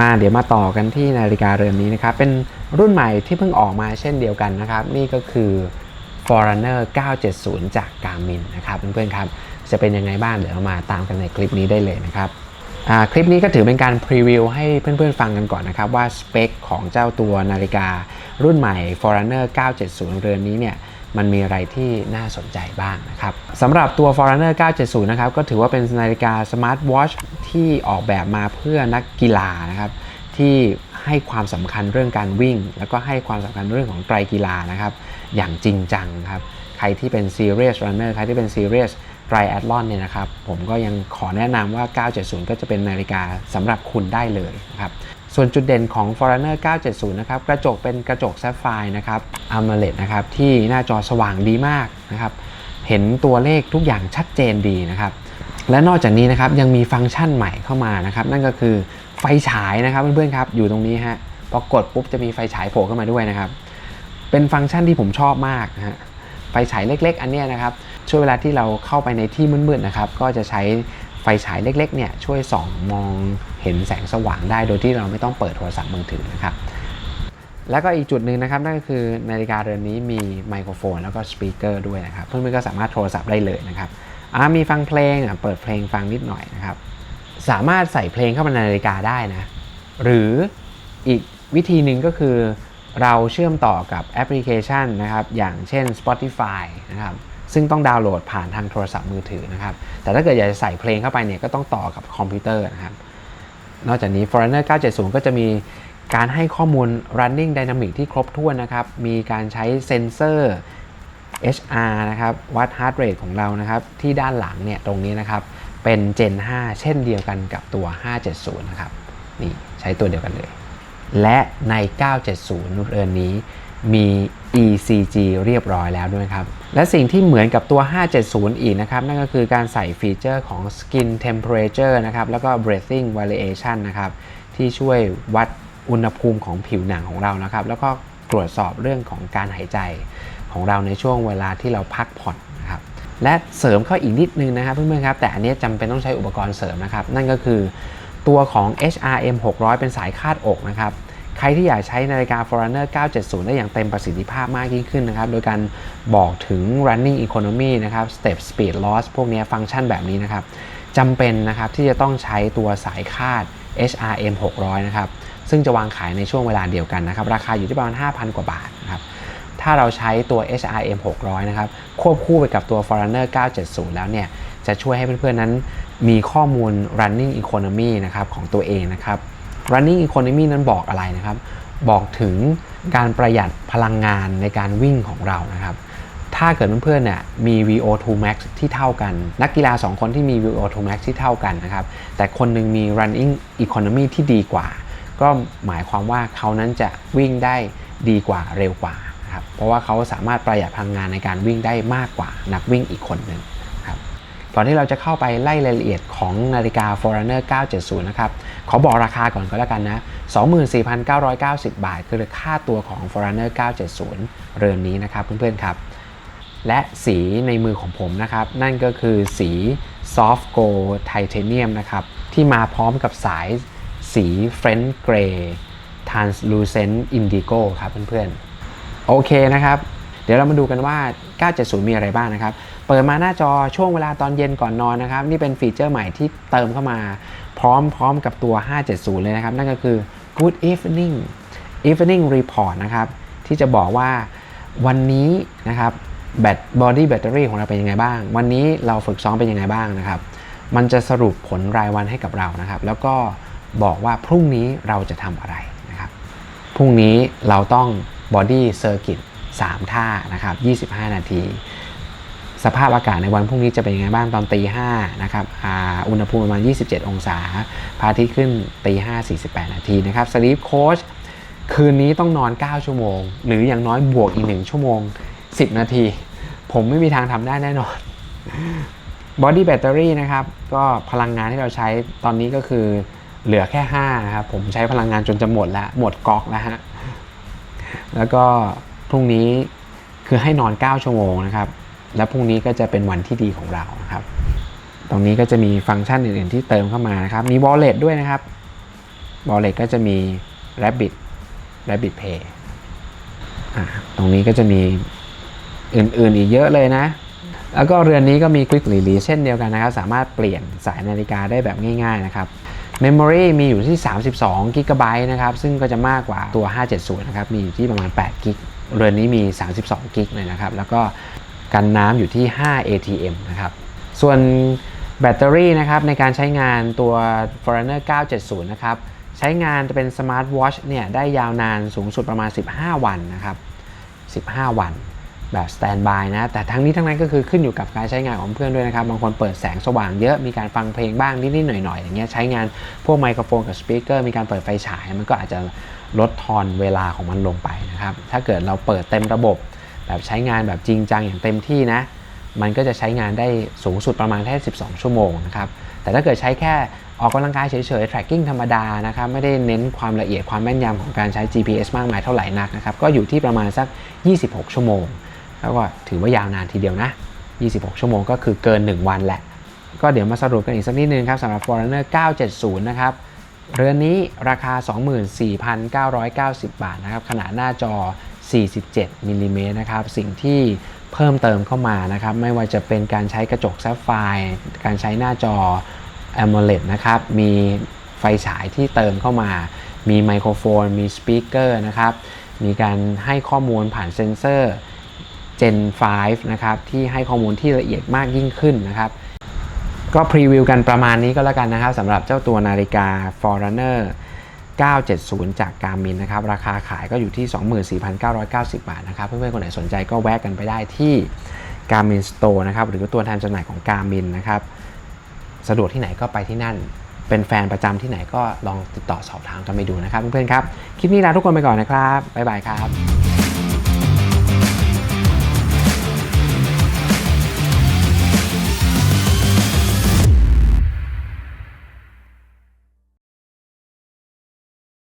มาเดี๋ยวมาต่อกันที่นาฬิกาเรือนนี้นะครับ เป็นรุ่นใหม่ที่เพิ่งออกมาเช่นเดียวกันนะครับ นี่ก็คือ Forerunner 970 จาก Garmin นะครับเพื่อนๆครับจะเป็นยังไงบ้างเดี๋ยวเรามาตามกันในคลิปนี้ได้เลยนะครับคลิปนี้ก็ถือเป็นการพรีวิวให้เพื่อนๆฟังกันก่อนนะครับ ว่าสเปคของเจ้าตัวนาฬิการุ่นใหม่ Forerunner 970 เรือนนี้เนี่ยมันมีอะไรที่น่าสนใจบ้างนะครับสำหรับตัว Forerunner 970 นะครับก็ถือว่าเป็นนาฬิกาสมาร์ทวอช ที่ออกแบบมาเพื่อนักกีฬานะครับ ที่ให้ความสำคัญเรื่องการวิ่ง แล้วก็ให้ความสำคัญเรื่องของไตรกีฬานะครับ อย่างจริงจังครับ ใครที่เป็น Serious Runner ใครที่เป็น Serious ไตรแอตลอนเนี่ยนะครับ ผมก็ยังขอแนะนำว่า 970 ก็จะเป็นนาฬิกาสำหรับคุณได้เลยนะครับ ส่วนจุดเด่นของ Forerunner 970 นะครับ กระจกเป็นกระจกแซฟไฟร์นะครับ AMOLED นะครับ ที่หน้าจอสว่างดีมากนะครับ เห็นตัวเลขทุกอย่างชัดเจนดีนะครับ และนอกจากนี้นะครับยังมีฟังก์ชันใหม่เข้ามานะครับ นั่นก็คือไฟฉายนะครับเพื่อนๆครับอยู่ตรงนี้ฮะพอกดปุ๊บจะมีไฟฉายโผล่เข้ามาด้วยนะครับ เป็นฟังก์ชันที่ผมชอบมากนะฮะไฟฉายเล็ก ๆ อันนี้นะครับ ช่วยเวลาที่เราเข้าไปในที่มืดๆนะครับ ก็จะใช้ไฟฉายเล็กๆเนี่ยช่วยส่องมองเห็นแสงสว่างได้โดยที่เราไม่ต้องเปิดโทรศัพท์มือถือนะครับแล้วก็อีกจุดหนึ่งนะครับนั่นก็คือนาฬิกาเรือนนี้มีไมโครโฟนแล้วก็สปีกเกอร์ด้วยนะครับเพื่อนๆก็สามารถโทรศัพท์ได้เลยนะครับ มีฟังเพลงอะเปิดเพลงฟังนิดหน่อยนะครับ สามารถใส่เพลงเข้ามาในนาฬิกาได้นะ หรืออีกวิธีหนึ่งก็คือเราเชื่อมต่อกับแอปพลิเคชันนะครับ อย่างเช่น Spotify นะครับ ซึ่งต้องดาวน์โหลดผ่านทางโทรศัพท์มือถือนะครับ แต่ถ้าเกิดอยากจะใส่เพลงเข้าไปเนี่ยก็ต้องต่อกับคอมพิวเตอร์นะครับ นอกจากนี้ Foreigner 970 ก็จะมีการให้ข้อมูล running dynamic ที่ครบถ้วนนะครับ มีการใช้เซ็นเซอร์ HR นะครับวัด heart rate ของเรานะครับที่ด้านหลังเนี่ยตรงนี้นะครับเป็น Gen 5 เช่นเดียวกันกับตัว 570 นะครับนี่ใช้ตัวเดียวกันเลย และใน 970 เรือนนี้มี ECG เรียบร้อยแล้วด้วยครับ และสิ่งที่เหมือนกับตัว 570 อีกนะครับ นั่นก็คือการใส่ฟีเจอร์ของ Skin Temperature นะครับ แล้วก็ Breathing Variation นะครับ ที่ช่วยวัดอุณหภูมิของผิวหนังของเรานะครับ แล้วก็ตรวจสอบเรื่องของการหายใจ ของเราในช่วงเวลาที่เราพักผ่อนนะครับและเสริมเข้าอีกนิดนึงนะครับเพื่อนๆครับแต่อันนี้จำเป็นต้องใช้อุปกรณ์เสริมนะครับ นั่นก็คือตัวของ HRM 600 เป็นสายคาดอกนะครับใครที่อยากใช้นาฬิกา Forerunner 970 ได้อย่างเต็มประสิทธิภาพมากยิ่งขึ้นนะครับ โดยการบอกถึง running economy นะครับ step speed loss พวกนี้ฟังก์ชันแบบนี้นะครับจำเป็นนะครับที่จะต้องใช้ตัวสายคาด HRM 600 นะครับ ซึ่งจะวางขายในช่วงเวลาเดียวกันนะครับ ราคาอยู่ที่ประมาณ 5,000 กว่าบาทนะครับ ถ้าเราใช้ตัว HRM 600 นะครับ ควบคู่ไปกับตัว Forerunner 970 แล้วเนี่ย จะช่วยให้เพื่อนๆนั้นมีข้อมูล running economy นะครับของตัวเองนะครับ running economy นั้นบอกอะไรนะครับ บอกถึงการประหยัดพลังงานในการวิ่งของเรานะครับ ถ้าเกิดเพื่อนๆเนี่ยมี VO2 max ที่เท่ากัน นักกีฬา 2 คนที่มี VO2 max ที่เท่ากันนะครับ แต่คนหนึงมี running economy ที่ดีกว่า ก็หมายความว่าเขานั้นจะวิ่งได้ดีกว่าเร็วกว่า นะครับเพราะว่าเขาสามารถประหยัดพลังงานในการวิ่งได้มากกว่านักวิ่งอีกคนหนึ่งครับก่อนที่เราจะเข้าไปไล่รายละเอียดของนาฬิกา Forerunner 970 นะครับ ขอบอกราคาก่อนก็แล้วกันนะ 24,990 บาท คือค่าตัวของ Forerunner 970 เรือนนี้นะครับเพื่อนๆครับ และสีในมือของผมนะครับ นั่นก็คือสี Soft Gold Titanium นะครับ ที่มาพร้อมกับสายสี French Grey Translucent Indigo ครับเพื่อนๆ โอเคนะครับ เดี๋ยวเรามาดูกันว่า 970 มีอะไรบ้างนะครับ เปิดมาหน้าจอช่วงเวลาตอนเย็นก่อนนอนนะครับ นี่เป็นฟีเจอร์ใหม่ที่เติมเข้ามาพร้อมๆกับตัว 570 เลยนะครับ นั่นก็คือ Good Evening Evening Report นะครับ ที่จะบอกว่าวันนี้นะครับแบตบอดี้แบตเตอรี่ของเราเป็นยังไงบ้าง วันนี้เราฝึกซ้อมเป็นยังไงบ้างนะครับ มันจะสรุปผลรายวันให้กับเรานะครับ แล้วก็บอกว่าพรุ่งนี้เราจะทำอะไรนะครับ พรุ่งนี้เราต้อง Body Circuit 3ท่านะครับ 25 นาที สภาพอากาศในวันพรุ่งนี้จะเป็นยังไงบ้างตอนตีห้านะครับอ,อุณหภูมิประมาณ 27 องศาพระอาทิตย์ขึ้นตีห้า48 นาทีนะครับ Sleep Coach คืนนี้ต้องนอน 9 ชั่วโมง หรืออย่างน้อยบวกอีก 1 ชั่วโมง 10 นาที ผมไม่มีทางทำได้แน่นอน Body Battery นะครับ ก็พลังงานที่เราใช้ตอนนี้ก็คือเหลือแค่5นะครับ ผมใช้พลังงานจนจะหมดแล้ว หมดก๊อกแล้วฮะ แล้วก็พรุ่งนี้คือให้นอน 9 ชั่วโมงนะครับ และพรุ่งนี้ก็จะเป็นวันที่ดีของเรานะครับ ตรงนี้ก็จะมีฟังก์ชันอื่นๆที่เติมเข้ามานะครับ มี wallet ด้วยนะครับ wallet ก็จะมี rabbit rabbit pay ตรงนี้ก็จะมีอื่นๆอีกเยอะเลยนะ แล้วก็เรือนนี้ก็มี Quick Release เช่นเดียวกันนะครับ สามารถเปลี่ยนสายนาฬิกาได้แบบง่าย ๆ นะครับ Memory มีอยู่ที่ 32 g b นะครับ ซึ่งก็จะมากกว่าตัว 570 นะครับ มีอยู่ที่ประมาณ8 g b เรือนนี้มี 32 g b เลยนะครับ แล้วก็กันน้ำอยู่ที่ 5 ATM นะครับ ส่วนแบตเตอรี่นะครับ ในการใช้งานตัว Foreigner 970 นะครับ ใช้งานจะเป็นสมาร์ทวอชเนี่ย ได้ยาวนานสูงสุดประมาณ 15 วันนะครับ 15 วัน แบบสแตนบายนะ แต่ทั้งนี้ทั้งนั้นก็คือขึ้นอยู่กับการใช้งานของเพื่อนด้วยนะครับ บางคนเปิดแสงสว่างเยอะมีการฟังเพลงบ้างนิดๆหน่อยๆอย่างเงี้ยใช้งานพวกไมโครโฟนกับสปีกเกอร์มีการเปิดไฟฉาย มันก็อาจจะลดทอนเวลาของมันลงไปนะครับ ถ้าเกิดเราเปิดเต็มระบบ แบบใช้งานแบบจริงจังอย่างเต็มที่นะ มันก็จะใช้งานได้สูงสุดประมาณแค่ 12 ชั่วโมงนะครับแต่ถ้าเกิดใช้แค่ออกกำลังกายเฉยๆ tracking ธรรมดานะครับ ไม่ได้เน้นความละเอียดความแม่นยำของการใช้ GPS มากมายเท่าไหร่นักนะครับ ก็อยู่ที่ประมาณสัก 26 ชั่วโมง แล้วก็ถือว่ายาวนานทีเดียวนะ 26 ชั่วโมงก็คือเกิน 1 วันแหละ ก็เดี๋ยวมาสรุปกันอีกสักนิดนึงครับสำหรับ Foreigner 970 นะครับ เรือนนี้ราคา 24,990 บาทนะครับ ขนาดหน้าจอ 47มิลลิเมตรนะครับ สิ่งที่เพิ่มเติมเข้ามานะครับ ไม่ว่าจะเป็นการใช้กระจกแซฟไฟร์การใช้หน้าจอ AMOLED นะครับ มีไฟฉายที่เติมเข้ามา มีไมโครโฟน มีสปีกเกอร์นะครับ มีการให้ข้อมูลผ่านเซ็นเซอร์ Gen 5 นะครับที่ให้ข้อมูลที่ละเอียดมากยิ่งขึ้นนะครับ ก็พรีวิวกันประมาณนี้ก็แล้วกันนะครับสำหรับเจ้าตัวนาฬิกา Foreigner 970 จาก Garmin นะครับ ราคาขายก็อยู่ที่ 24,990 บาทนะครับ เพื่อนๆ คนไหนสนใจก็แวะกันไปได้ที่ Garmin Store นะครับหรือตัวแทนจำหน่ายของ Garmin นะครับ สะดวกที่ไหนก็ไปที่นั่น เป็นแฟนประจำที่ไหนก็ลองติดต่อสอบถามกันไปดูนะครับเพื่อนๆครับ คลิปนี้ลาทุกคนไปก่อนนะครับ บ๊ายบายครับ